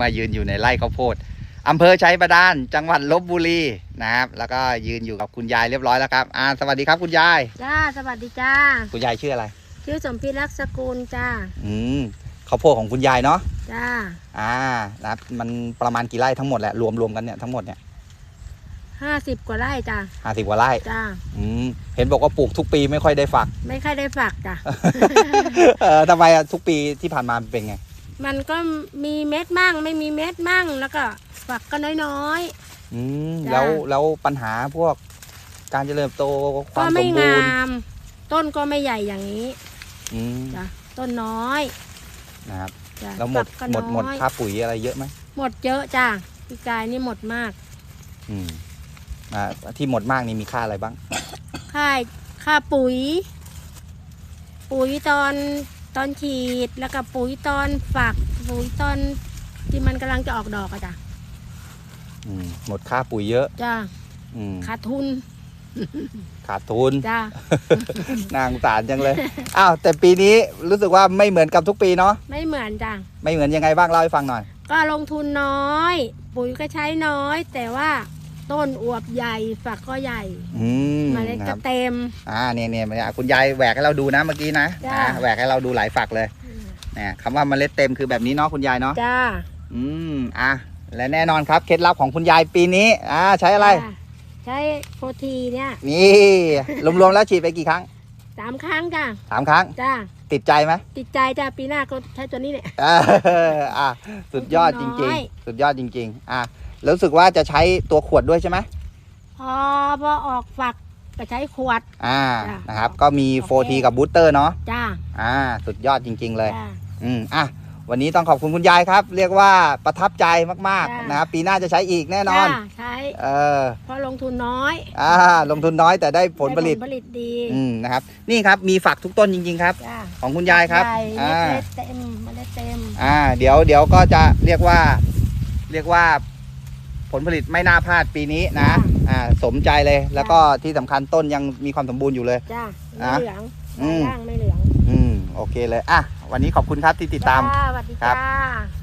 มายืนอยู่ในไร่ข้าวโพดอำเภอชัยบาดาลจังหวัดลบบุรีนะครับ แล้วก็ยืนอยู่กับคุณยายเรียบร้อยแล้วครับอ่าสวัสดีครับคุณยาย จ้าสวัสดีจ้า คุณยายชื่ออะไร ชื่อสมพิรักษ์สกุลจ้า อืมข้าวโพดของคุณยายเนาะจ้าอ่านะครับมันประมาณกี่ไร่ทั้งหมดแหละรวมรวมกันเนี่ยทั้งหมดเนี่ยห้าสิบกว่าไร่จ้าห้าสิบกว่าไร่จ้าอืมเห็นบอกว่าปลูกทุกปีไม่ค่อยได้ฝัก ไม่ค่อยได้ฝักจ้า เออทำไมอะทุกปีที่ผ่านมาเป็นไง มันก็มีเม็ดมั่ง ไม่มีเม็ดมั่งแล้วก็ฝักก็น้อย อืมจ้ะ แล้วแล้วปัญหาพวกการเจริญเติบโตคๆก็วามสไม่มบูงารณ์ม ต้นก็ไม่ใหญ่อย่างนี้อืมจ้าต้นน้อยนะครับจ้าแล้วหมดฝักก็หมดหมดน้อยค่าปุ๋ยอะไรเยอะไหมหมดเยอะจ้าพี่กายนี่หมดมากอืมอ่าที่หมดมากนี่มีค่าอะไรบ้าง ค่ายค่าปุ๋ย ปุ๋ยตอน ตอนฉีดแล้วก็ปุ๋ยตอนฝักปุ๋ยตอนที่มันกำลังจะออกดอกอะจ้ะอืมหมดค่าปุ๋ยเยอะจ้าอืมขาดทุน ขาดทุน จ้าน่าสงสารจังเลย อ้าวแต่ปีนี้รู้สึกว่าไม่เหมือนกับทุกปีเนาะ ไม่เหมือนจ้ะ ไม่เหมือนยังไงบ้างเล่าให้ฟังหน่อย ก็ลงทุนน้อย ปุ๋ยก็ใช้น้อย แต่ว่า ต้นอวบใหญ่ฝักก็ใหญ่อืมเมล็ดนะคก็รับเต็ม อ่าเนี่ยเนี่ยเนี่ยคุณยายแหวกให้เราดูนะเมื่อกี้นะจ้ะ อ่าแหวกให้เราดูหลายฝักเลยเนี่ยคำว่าเมล็ดเต็มคือแบบนี้เนาะคุณยายเนาะจ้าอืมอะและแน่นอนครับเคล็ดลับของคุณยายปีนี้อ่าใช้อะไร จ้ะใช้โปรทีเนี่ยนี่รวมๆแล้วฉีดไปกี่ครั้งสามครั้งจ้ะสามครั้งจ้าติดใจไหม ติดใจจ้ะปีหน้าก็ใช้ตัวนี้เนี่ย เอออะสุดยอดจน้ริงอย ๆ สุดยอดจริง ๆ อะ แล้วรู้สึกว่าจะใช้ตัวขวดด้วยใช่ไหมพอพอออกฝักก็ใช้ขวด อ่า จ้ะนะครับ ก็มี โอเค 4T กับบูสเตอร์เนาะ จ้าอ่า สุดยอดจริง ๆ เลย จ้า อืม อะ วันนี้ต้องขอบคุณคุณยายครับ เรียกว่าประทับใจมาก จ้ะ ๆ นะครับ ปีหน้าจะใช้อีกแน่นอน จ้าใช้เออ เพราะลงทุนน้อยอ่า ลงทุนน้อยแต่ได้ผลผลิต ได้ผลผลิตดีอืม นะครับ นี่ครับ มีฝักทุกต้นจริง ๆ ครับ จ้าของคุณยายครับใหญ่อ่าเม็ดเต็มเมล็ดเต็ม อ่า เดี๋ยว เดี๋ยวก็จะเรียกว่า เรียกว่า ผลผลิตไม่น่าพลาดปีนี้นะ อ่า สมใจเลย แล้วก็ที่สำคัญต้นยังมีความสมบูรณ์อยู่เลย จ้าอะไม่เหลืองอืมล่างไม่เหลืองอืม โอเคเลย อะ วันนี้ขอบคุณครับที่ติดตาม จ้าสวัสดีครับ จ้า